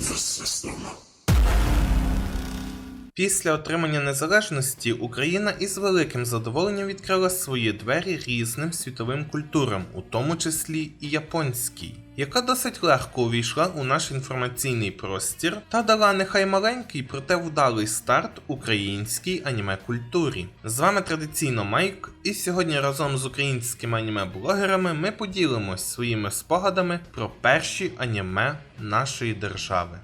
the system. Після отримання незалежності Україна із великим задоволенням відкрила свої двері різним світовим культурам, у тому числі і японській, яка досить легко увійшла у наш інформаційний простір та дала нехай маленький, проте вдалий старт українській аніме культурі. З вами традиційно Майк, і сьогодні разом з українськими аніме-блогерами ми поділимось своїми спогадами про перші аніме нашої держави.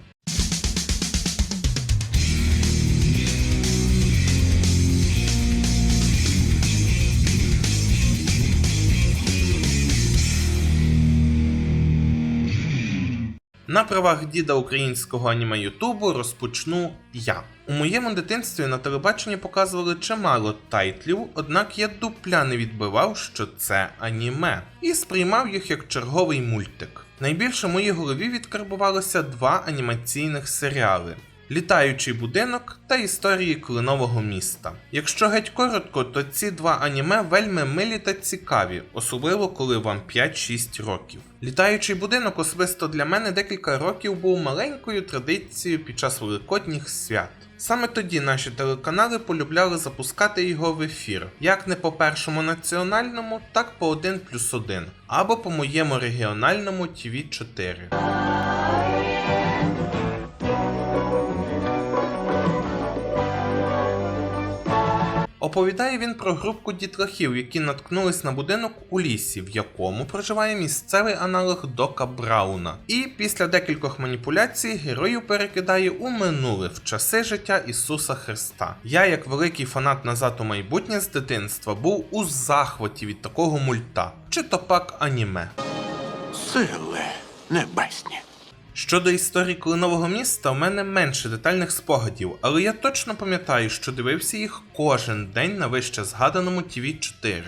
На правах діда українського аніме Ютубу розпочну я. У моєму дитинстві на телебаченні показували чимало тайтлів, однак я дупля не відбивав, що це аніме, і сприймав їх як черговий мультик. Найбільше в моїй голові відкарбувалося два анімаційних серіали. Літаючий будинок та історії кленового міста. Якщо геть коротко, то ці два аніме вельми милі та цікаві, особливо коли вам 5-6 років. Літаючий будинок особисто для мене декілька років був маленькою традицією під час великодніх свят. Саме тоді наші телеканали полюбляли запускати його в ефір, як не по першому національному, так по 1 плюс 1, або по моєму регіональному TV 4. Оповідає він про групку дітлахів, які наткнулись на будинок у лісі, в якому проживає місцевий аналог Дока Брауна. І після декількох маніпуляцій героїв перекидає у минуле в часи життя Ісуса Христа. Я, як великий фанат назад у майбутнє з дитинства, був у захваті від такого мульта, чи то пак аніме. Сили небесні. Щодо історії Клинового міста, у мене менше детальних спогадів, але я точно пам'ятаю, що дивився їх кожен день на вище згаданому ТВ 4.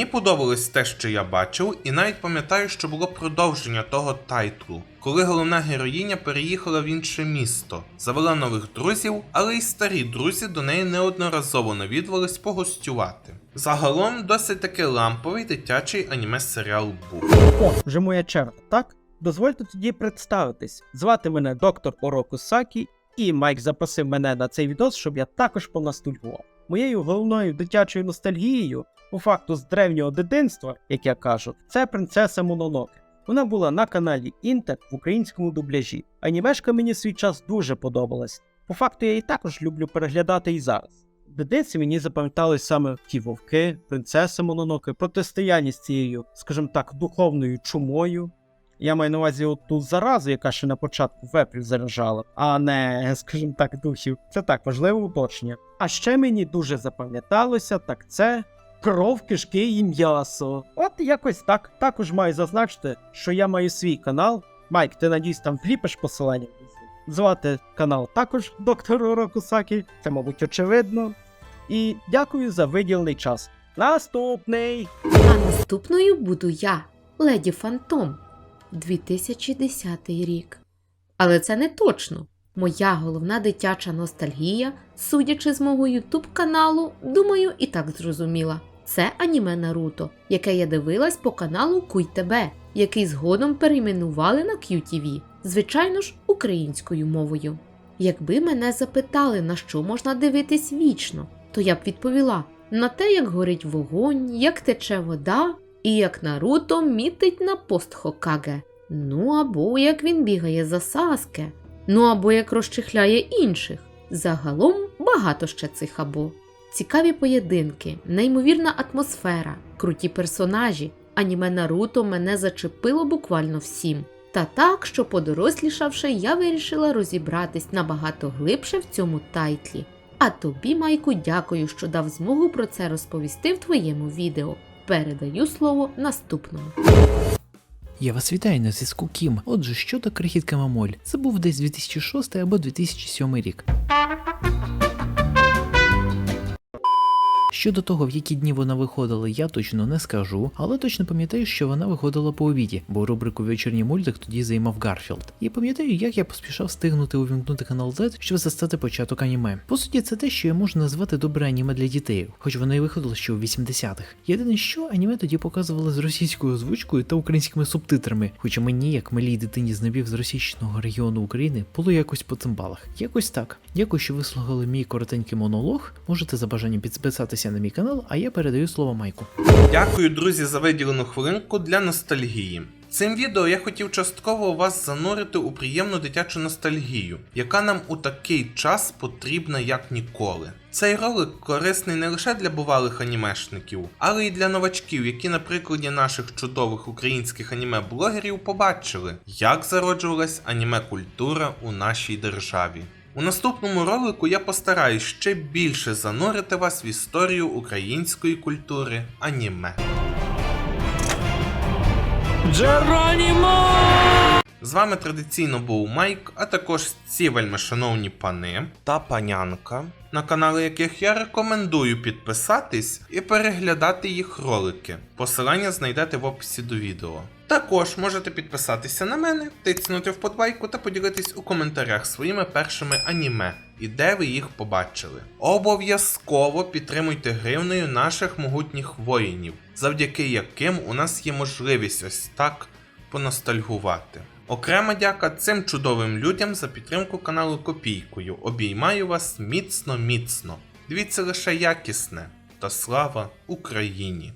Мені подобалось те, що я бачив, і навіть пам'ятаю, що було продовження того тайтлу, коли головна героїня переїхала в інше місто, завела нових друзів, але й старі друзі до неї неодноразово навідувались погостювати. Загалом досить таки ламповий дитячий аніме-серіал був. О, вже моя черга, так? Дозвольте тоді представитись. Звати мене доктор Ороку Сакі, і Майк запросив мене на цей відос, щоб я також поностальгував. Моєю головною дитячою ностальгією, по факту з древнього дитинства, як я кажу, це принцеса Мононоке. Вона була на каналі Інтер в українському дубляжі. Анімешка мені свій час дуже подобалась. По факту я її також люблю переглядати і зараз. В дитинстві мені запам'ятались саме ті вовки, принцеса Мононоке, протистояння з цією, скажімо так, духовною чумою. Я маю на увазі от ту заразу, яка ще на початку вепрів заражала, а не, скажімо так, духів. Це так важливе уточнення. А ще мені дуже запам'яталося, так це кров, кишки і м'ясо. От якось так. Також маю зазначити, що я маю свій канал. Майк, ти надіюсь там вліпиш посилання. Звати канал також доктор Рокусакі, це, мабуть, очевидно. І дякую за виділений час. Наступний! А наступною буду я, леді Фантом, 2010 рік. Але це не точно. Моя головна дитяча ностальгія, судячи з мого ютуб каналу, думаю, і так зрозуміла. Це аніме Наруто, яке я дивилась по каналу Куй Тебе, який згодом перейменували на QTV, звичайно ж, українською мовою. Якби мене запитали, на що можна дивитись вічно, то я б відповіла на те, як горить вогонь, як тече вода, і як Наруто мітить на пост Хокаге. Ну або як він бігає за Саске, ну або як розчихляє інших. Загалом багато ще цих або. Цікаві поєдинки, неймовірна атмосфера, круті персонажі. Аніме Наруто мене зачепило буквально всім. Та так, що подорослішавши, я вирішила розібратись набагато глибше в цьому тайтлі. А тобі, Майку, дякую, що дав змогу про це розповісти в твоєму відео. Передаю слово наступному. Я вас вітаю на зв'язку Кім. Отже, щодо крихітка Мамоль, це був десь 2006 або 2007 рік. Щодо того, в які дні вона виходила, я точно не скажу, але точно пам'ятаю, що вона виходила по обіді, бо рубрику вечірній мультик тоді займав Гарфілд. І пам'ятаю, як я поспішав встигнути увімкнути канал Z, щоб застати початок аніме. По суті, це те, що я можу назвати добре аніме для дітей, хоч воно і виходило ще у 80-х. Єдине, що аніме тоді показували з російською озвучкою та українськими субтитрами, хоча мені, як малій дитині з напів з російського регіону України, було якось по цимбалах. Якось так. Дякую, що вислухали мій коротенький монолог. Можете за бажанням підписатися на мій канал, а я передаю слово Майку. Дякую, друзі, за виділену хвилинку для ностальгії. Цим відео я хотів частково вас занурити у приємну дитячу ностальгію, яка нам у такий час потрібна як ніколи. Цей ролик корисний не лише для бувалих анімешників, але й для новачків, які на прикладі наших чудових українських аніме-блогерів побачили, як зароджувалась аніме-культура у нашій державі. У наступному ролику я постараюсь ще більше занурити вас в історію української культури аніме. З вами традиційно був Майк, а також ці вельми шановні пани та панянка, на канали яких я рекомендую підписатись і переглядати їх ролики. Посилання знайдете в описі до відео. Також можете підписатися на мене, тицнути вподобайку та поділитись у коментарях своїми першими аніме і де ви їх побачили. Обов'язково підтримуйте гривнею наших могутніх воїнів, завдяки яким у нас є можливість ось так поностальгувати. Окрема дяка цим чудовим людям за підтримку каналу Копійкою. Обіймаю вас міцно міцно. Дивіться лише якісне та слава Україні!